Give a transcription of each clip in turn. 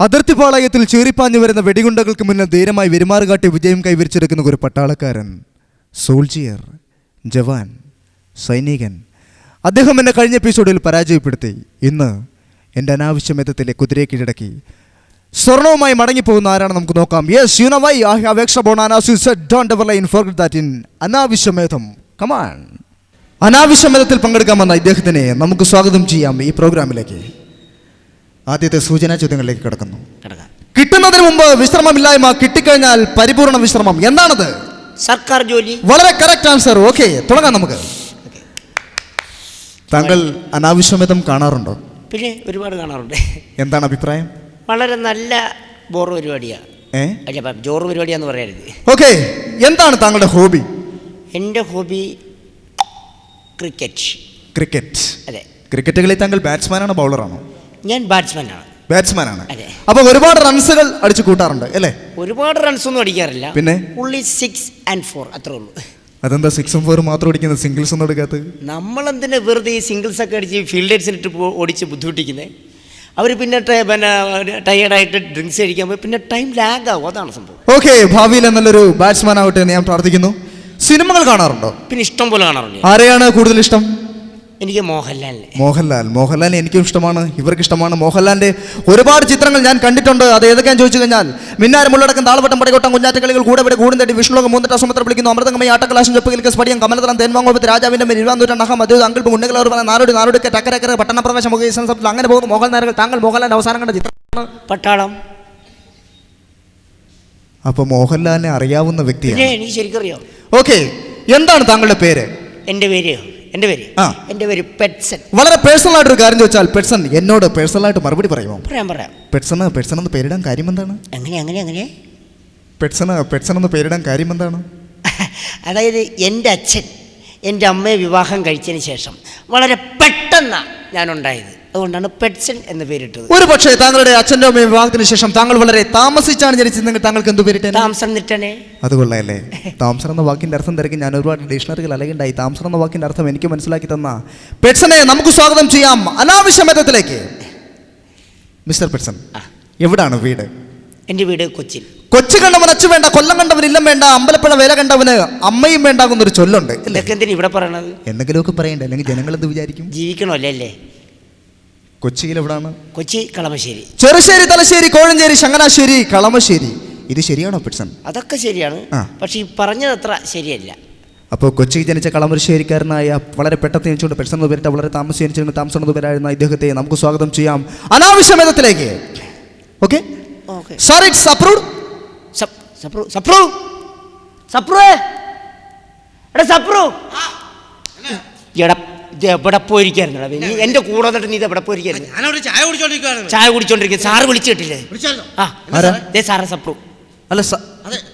അതിർത്തി പാളയത്തിൽ ചീറിപ്പാഞ്ഞു വരുന്ന വെടികുണ്ടകൾക്ക് മുന്നിൽ ധീരമായി വെരുമാറുകാട്ടി വിജയം കൈവരിച്ചെടുക്കുന്ന ഒരു പട്ടാളക്കാരൻ സോൾജിയർ. ജവാൻ സൈനികൻ. അദ്ദേഹം എന്നെ കഴിഞ്ഞ എപ്പിസോഡിൽ പരാജയപ്പെടുത്തി. ഇന്ന് എന്റെ അനാവശ്യ മെത്തത്തിലെ കുതിരയെ കീഴടക്കി. സ്വർണവുമായി മടങ്ങിപ്പോകുന്ന ആരാണ് നമുക്ക് നോക്കാം. Yes you know why I have extra you said don't ever line forget that in അനാവശ്യമേധം come on അനാവശ്യമേധത്തിൽ പങ്കെടുക്കാൻ വന്ന ഇദ്ദേഹത്തിനെ നമുക്ക് സ്വാഗതം ചെയ്യാം ഈ പ്രോഗ്രാമിലേക്ക്. ആദ്യത്തെ സൂചനാ ചോദ്യങ്ങളിലേക്ക് കിടക്കുന്നു. കിടക്കാം. കിട്ടുന്നതിന് മുമ്പ് വിശ്രമമില്ലായ്മ കിട്ടിക്കഴിഞ്ഞാൽ പരിപൂർണ വിശ്രമം. എന്താണത്? സർക്കാർ ജോലി. വളരെ കറക്റ്റ് ആൻസർ ഓക്കെ തുടങ്ങാം നമുക്ക്. താങ്കൾ അനാവശ്യമിതം കാണാറുണ്ടോ? പിന്നെ ഒരുപാട് കാണാറുണ്ട്. എന്താണ് അഭിപ്രായം? വളരെ നല്ല ബോർ പരിപാടിയാണ് അല്ല ജോറ് പരിപാടിയാന്ന് പറയരുത് ഓക്കെ എന്താണ് താങ്കളുടെ ഹോബി എന്റെ ഹോബി ക്രിക്കറ്റ് ക്രിക്കറ്റ് അതെ. ക്രിക്കറ്റ് കളി താങ്കൾ ബാറ്റ്സ്മാനാണോ ബൗളറാണോ ഞാൻ ബാറ്റ്സ്മാനാണ് ബാറ്റ്സ്മാനാണ്. അപ്പൊ ഒരുപാട് റൺസുകൾ അടിച്ചു കൂട്ടാറുണ്ട് അല്ലേ? ഒരുപാട് റൺസ് ഒന്നും അടിക്കാറില്ല. പിന്നെ? ഉള്ളി സിക്സ് ആൻഡ് ഫോർ അത്രേ ഉള്ളൂ. അതെന്താ സിക്സും ഫോറും മാത്രം അടിക്കുന്നത്? സിംഗിൾസ് ഒന്നും എടുക്കാത്തത്? നമ്മളെന്തിനാ വെറുതെ ഈ സിംഗിൾസ് ഒക്കെ അടിച്ച് ഫീൽഡേഴ്സിനിട്ട് ഇട്ട് ഓടിച്ച് ബുദ്ധിമുട്ടിക്കുന്നത് അവർ പിന്നെ പിന്നെ ടയേർഡായിട്ട് ഡ്രിങ്ക്സ് കഴിക്കാൻ പോയി പിന്നെ ടൈം ലാഗ് ആവും. അതാണ് സംഭവം. ഓക്കെ ഭാവിയിൽ നല്ലൊരു ബാറ്റ്സ്മാൻ ആവട്ടെ എന്ന് ഞാൻ പ്രാർത്ഥിക്കുന്നു. സിനിമകൾ കാണാറുണ്ടോ? പിന്നെ ഇഷ്ടം പോലെ കാണാറുണ്ട്. ആരെയാണ് കൂടുതൽ ഇഷ്ടം? എനിക്ക് മോഹൻലാലിനെ. മോഹൻലാൽ മോഹൻലാൽ എനിക്കും ഇഷ്ടമാണ് ഇവർക്ക് ഇഷ്ടമാണ് മോഹൻലാലിന്റെ ഒരുപാട് ചിത്രങ്ങൾ ഞാൻ കണ്ടിട്ടുണ്ട്. അത് ഏതൊക്കെയാന്ന് ചോദിച്ചു കഴിഞ്ഞാൽ മിന്നാരം ഉള്ളടക്കം താളവട്ടം പടയോട്ടം കുഞ്ഞാറ്റക്കളികൾ കൂടെ കൂടും തട്ടി വിഷ്ണുലോകം മൂന്നിട്ട് സുമത്ര വിളിക്കുന്നു അമൃതങ്ങമയ ആട്ടക്കലാശം ചെപ്പുകിൽ സ്പടിയം കമലതരം തേൻവാങ്ങോപത്ത് രാജാവിന്റെ മേൽ നഹം അത് അങ്കിൾ അവർ പറഞ്ഞ നാടോടി നാടോടിക്ക് ടക്കരക്കര പട്ടണപ്രവേശം അങ്ങനെ പോകുന്ന മോഹൻലാലുകൾ താങ്കൾ മോഹൻലാലിന്റെ അവസാനം കണ്ട ചിത്രമാണ് പട്ടാളം. അപ്പൊ മോഹൻലാലിനെ അറിയാവുന്ന വ്യക്തിയാണ്. എനിക്ക് ശരിക്കും അറിയാം. ഓക്കെ എന്താണ് താങ്കളുടെ പേര്? എന്റെ പേര് എന്റെ പേര്. എന്റെ എന്റെ പേര് പെറ്റ്സൺ. വളരെ പേഴ്സണൽ ആയിട്ടൊരു കാര്യം ചോദിച്ചാൽ പെറ്റ്സൺ എന്നോട് പേഴ്സണൽ ആയിട്ട് മറുപടി പറയുമോ? പറയാം പറയാം. പെറ്റ്സൺ പെറ്റ്സൺ എന്ന് പേരിടാൻ കാര്യം എന്താണ്? അങ്ങനെ അങ്ങനെ അങ്ങനെ പെറ്റ്സൺ പെറ്റ്സൺ എന്ന് പേരിടാൻ കാര്യം എന്താണ്? അതായത് എന്റെ അച്ഛൻ എന്റെ അമ്മയെ വിവാഹം കഴിച്ചതിന് ശേഷം വളരെ പെട്ടെന്നാണ് ഞാനുണ്ടായത്. അതുകൊണ്ടാണ് പെറ്റ്സൺ എന്ന് പേരിട്ടത്. ഒരു പക്ഷേ താങ്കളുടെ അച്ഛന്റെ അമ്മയും വിവാഹത്തിന് ശേഷം താങ്കൾ വളരെ താമസിച്ചാണ് ജനിച്ചതെങ്കിൽ താങ്കൾക്ക് എന്ത് പേരിട്ടേ താമസം നിട്ടനെ അത് കൊള്ളയല്ലേ താമസം എന്ന വാക്കിന്റെ അർത്ഥം തിരക്കി ഞാൻ ഒരുപാട് ഡിക്ഷണറികൾ അലകുണ്ടായി താമസം എന്ന വാക്കിന്റെ അർത്ഥം എനിക്ക് മനസ്സിലാക്കി തന്ന. പെറ്റ്സനെ നമുക്ക് സ്വാഗതം ചെയ്യാം അനാവശ്യ മതത്തിലേക്ക്. Mister Petson. എവിടാണ് വീട്? എന്റെ വീട് കൊച്ചിൻ. കൊച്ചു കണ്ടവൻ അച്ഛൻ വേണ്ട കൊല്ലം കണ്ടവൻ ഇല്ലം വേണ്ട അമ്പലപ്പുഴ വേല കണ്ടവന് അമ്മയും ചൊല്ലുണ്ട് അല്ലേ ഇതൊക്കെ എന്തിനാ ഇവിടെ പറയണത്? എന്തെങ്കിലുമൊക്കെ പറയണ്ടേ? അല്ലെങ്കിൽ ജനങ്ങൾ എന്ത് വിചാരിക്കും? ജീവിക്കണമല്ലേ അല്ലേ കൊച്ചിയിൽ എവിടാണ്? കൊച്ചി കളമശ്ശേരി. ചെറുശ്ശേരി തലശ്ശേരി കോഴഞ്ചേരി ചങ്ങനാശ്ശേരി കളമശ്ശേരി. ഇത് ശരിയാണോ പെട്സൺ അതൊക്കെ ശരിയാണ് ആ. പക്ഷെ ഈ പറഞ്ഞത് അത്ര ശരിയല്ല. അപ്പോൾ കൊച്ചി ജനിച്ച കളമശ്ശേരിക്കാരനായ വളരെ പെട്ടെന്ന് ജനിച്ചുകൊണ്ട് പെട്ടെന്ന് പേരിട്ട വളരെ താമസം ജനിച്ചുകൊണ്ട് താമസം പേരായിരുന്ന ഇദ്ദേഹത്തെ നമുക്ക് സ്വാഗതം ചെയ്യാം. അനാവശ്യമേതത്തിലേക്ക് okay? Okay. Sir it's approved. Sapru Sapru! Sapru എടാ സപ്രു! എടാ ഇത് എവിടെ പോയിരിക്കായിരുന്നടാ നീ എന്റെ കൂടെ വന്നിട്ട് നീ ഇത് എവിടെ പോയിരിക്കായിരുന്നു? ഞാനവിടെ ചായ കുടിച്ചോണ്ടിരിക്കുകയാണ് ചായ കുടിച്ചോണ്ടിരിക്കും സാറ് വിളിച്ചു കിട്ടില്ലേ ആ. ആരാ? ദേ സാറേ സപ്രു. അല്ല സ-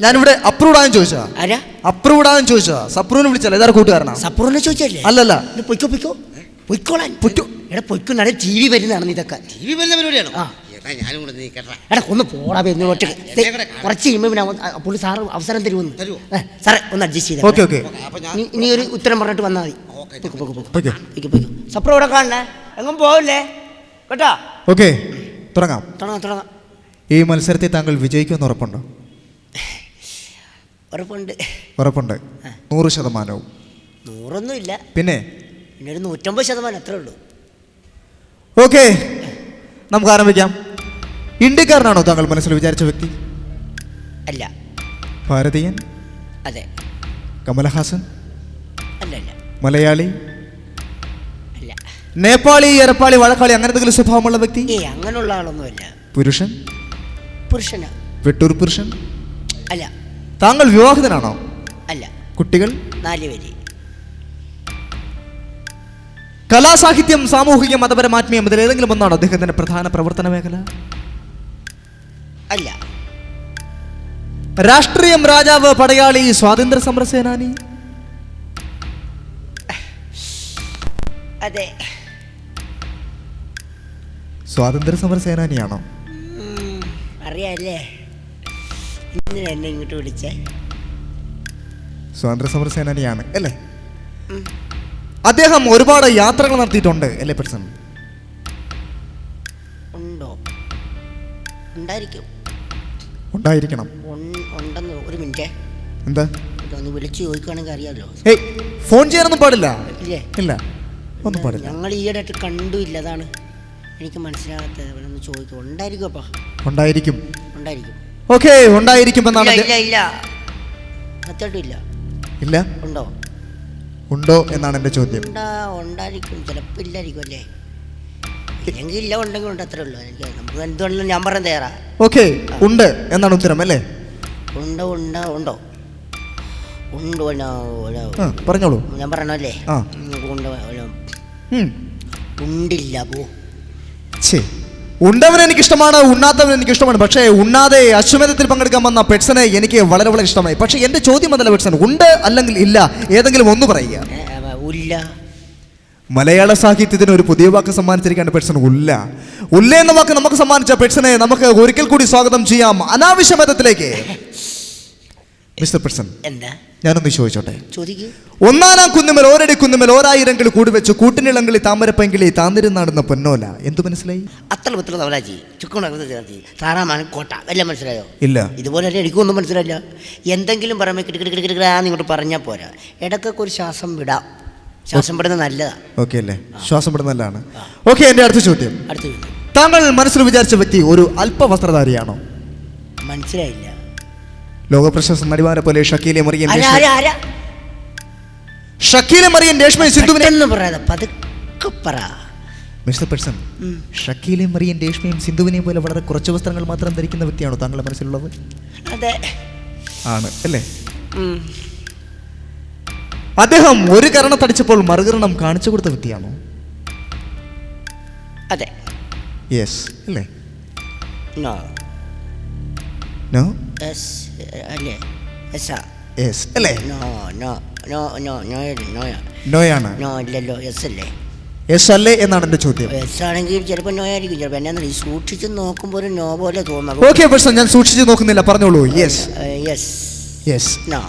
ഞാനിവിടെ അപ്രൂവ്ഡ് ആണെന്ന് ചോദിച്ചാ ആരാ? അപ്രൂവ്ഡ് ആണെന്ന് ചോദിച്ചാ സപ്രൂവിനെ വിളിച്ചല്ല ഇതാ കൂട്ടുകാരനാ? സപ്രുവിനെ ചോദിച്ചല്ലേ അല്ലല്ല. ഇത് പൊയ്ക്കോ പൊയ്ക്കോ. പൊയ്ക്കോളാൻ. പൊയ്ക്കോ. എടാ പൊയ്ക്കോ നട ടി വി വരുന്നതാണ് ഇതൊക്കെ. ടി വി വരുന്ന പരിപാടിയാണോ? ആ. ഞാനും കൂടെ എടാ ഒന്ന് പോടാ ഒറ്റ. കുറച്ച് കഴിയുമ്പോൾ പിന്നെ അവൻ- പുള്ളി സാറ് അവസരം തരുമെന്ന് തരുമോ? ഏ, സാറേ ഒന്ന് അഡ്ജസ്റ്റ് ചെയ്ത്. Okay okay. അപ്പൊ ഞാൻ നീ നീ ഒരു ഉത്തരം പറഞ്ഞിട്ട് വന്നാൽ മതി. ഓക്കേ. ഓക്കെ. സപ്രോ ഇവിടെ കാണണേ? എങ്ങും പോവില്ലേ? കേട്ടോ? ഓക്കെ തുടങ്ങാം. തുടങ്ങാം തുടങ്ങാം. ഈ മത്സരത്തിൽ താങ്കൾ വിജയിക്കുമെന്ന് ഉറപ്പുണ്ടോ? ഉറപ്പുണ്ട്. ഉറപ്പുണ്ട്. നൂറ് ശതമാനവും. നൂറൊന്നും ഇല്ല. പിന്നെ? പിന്നെ ഒരു നൂറ്റമ്പത് ശതമാനം അത്രേ ഉള്ളൂ. ഓക്കെ നമുക്ക് ആരംഭിക്കാം. ഇന്ത്യക്കാരനാണോ താങ്കൾ മനസ്സിൽ വിചാരിച്ച വ്യക്തി? അല്ല. ഭാരതീയൻ? അതെ. കമലഹാസൻ? അല്ല അല്ല. മലയാളി? അല്ല. നേപ്പാളി എരപ്പാളി വഴക്കാളി അങ്ങനെ എന്തെങ്കിലും സ്വഭാവമുള്ള വ്യക്തി? ഏ അങ്ങനെയുള്ള ആളൊന്നുമല്ല. പുരുഷൻ? പുരുഷനാ. വെട്ടൂർ പുരുഷൻ? അല്ല. താങ്കൾ വിവാഹിതനാണോ? അല്ല. കുട്ടികൾ? നാല് പേര്. കലാസാഹിത്യം സാമൂഹിക മതപരമാത്മീയം ഇതിലേതെങ്കിലും ഒന്നാണോ അദ്ദേഹത്തിന്റെ പ്രധാന പ്രവർത്തന മേഖല? അല്ല. രാഷ്ട്രീയം രാജാവ് പടയാളി സ്വാതന്ത്ര്യ സമര സേനാനി. അതെ. സ്വാതന്ത്ര്യ സമര സേനാനിയാണോ? അറിയാല്ലേ? ഇന്നലെ എന്നെ ഇങ്ങോട്ട് വിളിച്ചേ. സ്വാതന്ത്ര്യ സമര സേനാനിയാണ് അല്ലേ? അദ്ദേഹം ഒരുപാട് യാത്രകൾ നടത്തിയിട്ടുണ്ട് അല്ലേ പെർസൺ ഉണ്ടോ? ഉണ്ടായിരിക്കും. ഉണ്ടായിരിക്കണം. ഉണ്ടെന്ന് ഒരു മിനിറ്റ്. എന്താ? ഒന്ന് വിളിച്ച് ചോദിക്കുകയാണെങ്കിൽ അറിയാമല്ലോ ഏയ് ഫോൺ ചെയ്യാനൊന്നും പാടില്ല. ഇല്ലേ? ഇല്ല. ഒന്നും പാടില്ല. ഞങ്ങൾ ഈയിടെയായിട്ട് കണ്ടു അതാണ്. എനിക്ക് മനസ്സിലാകാത്തത്. അവരൊന്ന് ചോദിക്കും. ഉണ്ടായിരിക്കും അപ്പാ? ഉണ്ടായിരിക്കും. ഉണ്ടായിരിക്കും. ഓക്കെ ഉണ്ടായിരിക്കും എന്നാണ് ഇല്ല ഇല്ല ഇല്ല. സത്യമായിട്ടും ഇല്ല. ഇല്ല? ഉണ്ടോ? ഉണ്ടോ എന്നാണ് എന്റെ ചോദ്യം. ഉണ്ടാ? ഉണ്ടായിരിക്കും. ചിലപ്പോൾ ഇല്ലായിരിക്കും അല്ലേ? ഇല്ലെങ്കിൽ ഇല്ല ഉണ്ടെങ്കിൽ ഉണ്ട് അത്രേ ഉള്ളൂ. എനിക്ക് നമുക്ക് എന്തുകൊണ്ടും ഞാൻ പറയാൻ തയ്യാറാ. ഓക്കെ ഉണ്ട് എന്നാണ് ഉത്തരം അല്ലേ? ഉണ്ടോ ഉണ്ടോ ഉണ്ടോ? ഉണ്ട്. ആ പറഞ്ഞോളൂ. ഞാൻ പറഞ്ഞല്ലേ ആ. ഉണ്ട് ഉം. ഉണ്ടില്ല പോ. ഛേ ഉണ്ടവൻ എനിക്ക് ഇഷ്ടമാണ് ഉണ്ണാത്തവൻ എനിക്ക് ഇഷ്ടമാണ് പക്ഷേ ഉണ്ണാതെ അശ്വമേധത്തിൽ പങ്കെടുക്കാൻ വന്ന പെട്സനെ എനിക്ക് വളരെ വളരെ ഇഷ്ടമായി. പക്ഷേ എന്റെ ചോദ്യം അതല്ല പെട്സൺ ഉണ്ട് അല്ലെങ്കിൽ ഇല്ല? ഏതെങ്കിലും ഒന്ന് പറയുക. ഏ, ഉല്ല മലയാള സാഹിത്യത്തിന് ഒരു പുതിയ വാക്ക് സമ്മാനിച്ചിരിക്കേണ്ട പെട്സൺ ഉല്ല ഉല്ല എന്ന വാക്ക് നമുക്ക് സമ്മാനിച്ച പെട്സനെ നമുക്ക് ഒരിക്കൽ കൂടി സ്വാഗതം ചെയ്യാം അനാവശ്യ മതത്തിലേക്ക് മിസ്റ്റർ എന്താ ഞാനൊന്ന് ചോദിച്ചോട്ടെ ഒന്നാനാം കുന്നുമേൽ ഓരടി കുന്നുമേൽ ഓരായിരം കിളി കൂടി വെച്ചു കൂട്ടിനിളങ്കിളി താമരപ്പങ്കിളി താന്നിരുന്നാടുന്ന പൊന്നോല എന്തു മനസ്സിലായി അത്ര പത്ര തവലാച്ചി ചുക്കുണി താറാമാനം കോട്ട എല്ലാം മനസ്സിലായോ ഇല്ല ഇതുപോലെ തന്നെ എനിക്കൊന്നും മനസ്സിലായില്ല എന്തെങ്കിലും പറയുമ്പോൾ കിടക്കിട കിടക്കിടാന്ന് ഇങ്ങോട്ട് പറഞ്ഞാൽ പോരാ ഇടക്കൊക്കെ ഒരു ശ്വാസം വിടാം ശ്വാസം വിടുന്നത് നല്ലതാണ് ഓക്കെ അല്ലേ ശ്വാസം വിടുന്നല്ലാണ് ഓക്കെ എന്റെ അടുത്ത ചോദ്യം. അടുത്ത് താങ്കൾ മനസ്സിൽ വിചാരിച്ച വ്യക്തി ഒരു അല്പവസ്ത്രധാരിയാണോ? മനസ്സിലായില്ല. ലോകപ്രശസ്ത നടിമാരെ പോലെ ഷക്കീലെ മറിയൻ ആരാ രേഷ്മ- ആരാ ആരാ? ഷക്കീലെ മറിയൻ രേഷ്മ സിന്ധുവിനെ പെട്ടെന്ന് പറയാതെ പതുക്കെ പറ. മിസ്റ്റർ പേഴ്സൺ ഉം. ഷക്കീലെ മറിയൻ രേഷ്മയും സിന്ധുവിനെയും പോലെ വളരെ കുറച്ച് വസ്ത്രങ്ങൾ മാത്രം ധരിക്കുന്ന വ്യക്തിയാണോ താങ്കളുടെ മനസ്സിലുള്ളത്? അതെ. ആണ് അല്ലേ? ഉം. അദ്ദേഹം ഒരു കരണത്തടിച്ചപ്പോൾ മറുകരണം കാണിച്ചു കൊടുത്ത വ്യക്തിയാണോ? അതെ. യെസ് അല്ലേ? നോ നോ അല്ലേ? യെസ് അല്ലേ? No no no no no നോയാണ് no ഇല്ലല്ലോ അല്ലേ? യെസ് അല്ലേ എന്നാണ് എന്റെ ചോദ്യം. ആണെങ്കിൽ ചിലപ്പോൾ നോ ആയിരിക്കും. ചിലപ്പോൾ എന്നാ ഈ സൂക്ഷിച്ച് നോക്കുമ്പോൾ ഒരു നോ പോലെ തോന്നുന്നു ഓക്കെ പക്ഷേ ഞാൻ സൂക്ഷിച്ചു നോക്കുന്നില്ല പറഞ്ഞോളൂ. യെസ് യെസ് യെസ് നോ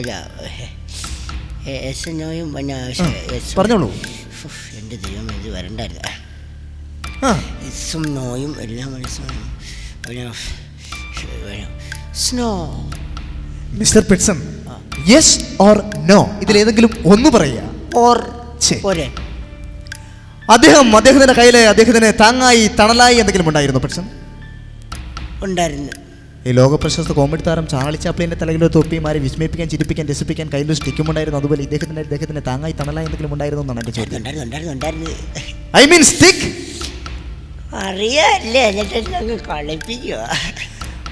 അല്ല എസ് നോയും പിന്നെ എസ് പറഞ്ഞോളൂ. എന്റെ ദൈവം ഇത് വരണ്ടായിരുന്നു. ആ. എസും നോയും എല്ലാം മനസ്സിലും പിന്നെ snow. Mister Pitson yes or no? ഇതിലേതെങ്കിലും ഒന്ന് പറയുക. ഓർ ഛെ. പോരെ. അദ്ദേഹം അദ്ദേഹത്തിന്റെ കയ്യിലെ അദ്ദേഹത്തിന് താങ്ങായി തണലായി എന്തെങ്കിലും ഉണ്ടായിരുന്നു പിറ്റ്സൺ? ഉണ്ടായിരുന്നു. ഈ ലോക പ്രശസ്ത കോമഡി താരം ചാളി ചാപ്ലിന്റെ തലയിൽ ഒരു തൊപ്പിമാരെ വിസ്മയിപ്പിക്കാൻ ചിരിപ്പിക്കാൻ രസിപ്പിക്കാൻ കയ്യിൽ സ്റ്റിക്കും ഉണ്ടായിരുന്നു. അതുപോലെ ഇദ്ദേഹത്തിന് ഇദ്ദേഹത്തിന് താങ്ങായി തണലായി എന്തെങ്കിലും ഉണ്ടായിരുന്നു എന്നാണ് എന്റെ ചോദ്യം ഐ മീൻ സ്റ്റിക്ക് അറിയാല്ലേ കളിപ്പിക്കുക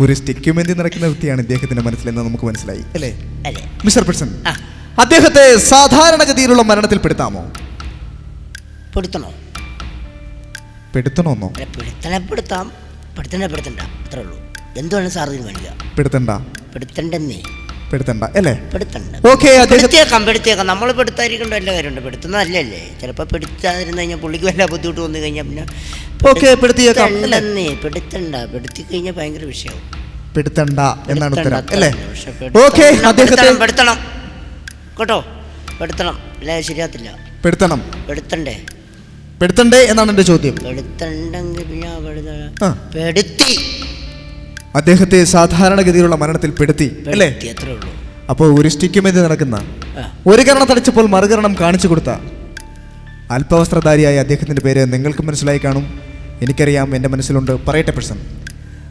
ഒരു സ്റ്റിക്കുമെന്തി നടക്കുന്ന വ്യക്തിയാണ് ഇദ്ദേഹത്തിന്റെ മനസ്സിലെന്ന് നമുക്ക് മനസ്സിലായി അല്ലേ? മിസ്റ്റർ പെറ്റ്സൺ ആ. അദ്ദേഹത്തെ സാധാരണഗതിയിലുള്ള മരണത്തിൽ പെടുത്താമോ? പെടുത്തണോ? പെടുത്തണമെന്നോ പെടുത്തണപ്പെടുത്താം പെടുത്തണപ്പെടുത്തണ്ട പെടുത്താം. പെടുത്തണ പെടുത്തണ്ട അത്രേ ഉള്ളൂ. എന്തുവാണ് സാർ തീരുമാനിക്കുക പെടുത്തണ്ട. പെടുത്തണ്ടെന്നേ. പെടുത്തണ്ട അല്ലേ? പെടുത്തണ്ട. ഓക്കെ പെടുത്തിയേക്കാം പെടുത്തിയേക്കാം. നമ്മൾ പെടുത്താതിരിക്കേണ്ട എല്ലാ കാര്യമുണ്ട്. പെടുത്തുന്നതല്ലേ ചിലപ്പോൾ പെടുത്താതിരുന്ന് കഴിഞ്ഞാൽ പുള്ളിക്ക് വല്ല ബുദ്ധിമുട്ട് വന്നു കഴിഞ്ഞാൽ പിന്നെ ഓക്കെ പെടുത്തിയേക്കാം അല്ലേ? പെടുത്തണ്ട. പെടുത്തി കഴിഞ്ഞാൽ ഭയങ്കര വിഷയമാവും പെടുത്തണ്ട എന്നാണ് ഉത്തരം അല്ലേ? ഓക്കെ അദ്ദേഹത്തെ പെടുത്തണം, കേട്ടോ? പെടുത്തണം. അല്ലേ ശരിയാത്തില്ല പെടുത്തണം. പെടുത്തണ്ടേ? പെടുത്തണ്ടേ എന്നാണ് എന്റെ ചോദ്യം. പെടുത്തണ്ടെങ്കിൽ പിന്നെ പെടുത്തി. അദ്ദേഹത്തെ സാധാരണഗതിയിലുള്ള മരണത്തിൽ പെടുത്തി അല്ലേ? അപ്പോൾ ഒരു സ്റ്റിക്കുമെതി നടക്കുന്ന. ഒരു കരണം തടിച്ചപ്പോൾ മറുകരണം കാണിച്ചു കൊടുത്ത അല്പവസ്ത്രധാരിയായ അദ്ദേഹത്തിന്റെ പേര് നിങ്ങൾക്ക് മനസ്സിലായി കാണും. എനിക്കറിയാം എന്റെ മനസ്സിലുണ്ട്. പറയട്ടെ പ്രശ്നം.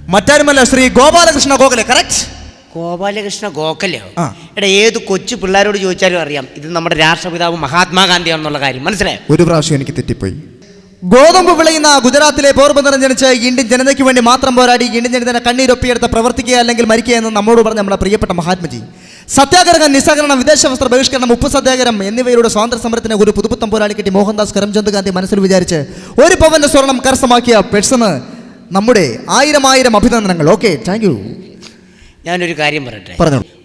മറ്റാരുമല്ല ശ്രീ ഗോപാലകൃഷ്ണ ഗോഖലെ കറക്റ്റ് ഗോപാലകൃഷ്ണ ഗോഖലെയോ. എടാ ഏത് കൊച്ചു പിള്ളേരോട് ചോദിച്ചാലും അറിയാം. ഇത് നമ്മുടെ രാഷ്ട്രപിതാവ് മഹാത്മാഗാന്ധിയാണെന്നുള്ള കാര്യം. മനസ്സിലായോ? ഒരു പ്രാവശ്യം എനിക്ക് തെറ്റിപ്പോയി. ഗോതമ്പ് വിളയുന്ന ഗുജറാത്തിലെ പോർബന്ധനം ജനിച്ച് ഇന്ത്യൻ ജനതയ്ക്ക് വേണ്ടി മാത്രം പോരാടി ഇന്ത്യൻ ജനതനെ കണ്ണീരൊപ്പിയെടുത്ത് പ്രവർത്തിക്കുക അല്ലെങ്കിൽ മരിക്കുക എന്ന് നമ്മോട് പറഞ്ഞ നമ്മുടെ പ്രിയപ്പെട്ട മഹാത്മജി. സത്യാഗ്രഹം നിസ്സഹകരണം വിദേശ വസ്ത്ര ബഹിഷ്കരണം ഉപ്പ് സത്യാഗ്രഹം എന്നിവയുടെ സ്വാതന്ത്ര്യ സമരത്തിന് ഒരു പുതുപുത്തം പോരാളി കിട്ടി മോഹൻദാസ് കരംചന്ദ് ഗാന്ധി മനസ്സിൽ വിചാരിച്ച് ഒരു പവന്റെ സ്വർണം കരസ്ഥമാക്കിയ പെട്സെന്ന് നമ്മുടെ ആയിരം ആയിരം അഭിനന്ദനങ്ങൾ. ഓക്കെ താങ്ക് ഞാനൊരു കാര്യം പറയട്ടെ.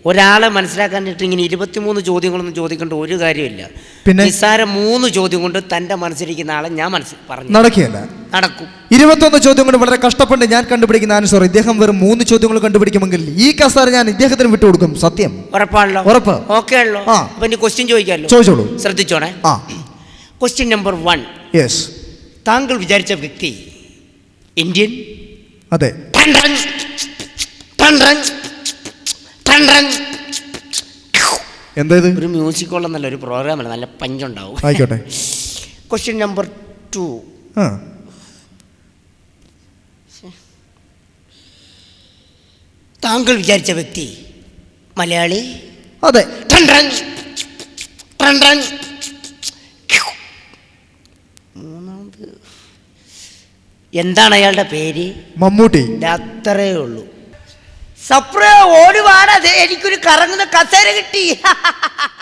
ഒരാളെ മനസ്സിലാക്കാനായിട്ട് ഇങ്ങനെ ഇരുപത്തിമൂന്ന് ചോദ്യങ്ങളൊന്നും ചോദിക്കേണ്ട ഒരു കാര്യമില്ല പിന്നെ? നിസ്സാര മൂന്ന് ചോദ്യം കൊണ്ട് തന്റെ മനസ്സിലിരിക്കുന്ന ആളെ ഞാൻ മനസ്സിൽ പറഞ്ഞു. നടക്കുകയല്ല. നടക്കും. ഇരുപത്തൊന്ന് ചോദ്യം കൊണ്ട് വളരെ കഷ്ടപ്പെട്ട് ഞാൻ കണ്ടുപിടിക്കുന്ന ആൻസർ ഇദ്ദേഹം വെറും മൂന്ന് ചോദ്യങ്ങൾ കണ്ടുപിടിക്കുമെങ്കിൽ ഈ കസാര ഞാൻ ഇദ്ദേഹത്തിന് വിട്ടുകൊടുക്കും സത്യം. ഉറപ്പാണല്ലോ? ഉറപ്പ്. ഓക്കെ ആണല്ലോ ആ. അപ്പൊ ഇനി ക്വസ്റ്റ്യൻ ചോദിക്കാമല്ലോ? ചോദിച്ചോളൂ. ശ്രദ്ധിച്ചോണേ. ആ. ക്വസ്റ്റ്യൻ നമ്പർ വൺ യെസ് താങ്കൾ വിചാരിച്ച വ്യക്തി ഇന്ത്യൻ? അതെ. ടൺ ടൺ, ടൺ ടൺ, ടൺ ടൺ. എന്താ ഇത്? ഒരു മ്യൂസിക് നല്ല ഒരു പ്രോഗ്രാമല്ല നല്ല പഞ്ചുണ്ടാവും. ആയിക്കോട്ടെ. ക്വസ്റ്റ്യൻ നമ്പർ ടു ആ. താങ്കൾ വിചാരിച്ച വ്യക്തി മലയാളി? അതെ. മൂന്നാമത്. എന്താണ് അയാളുടെ പേര്? മമ്മൂട്ടി. അത്രേ ഉള്ളൂ. സപ്രേ ഓടുവാണ് അത് എനിക്കൊരു കറങ്ങുന്ന കസേര കിട്ടി.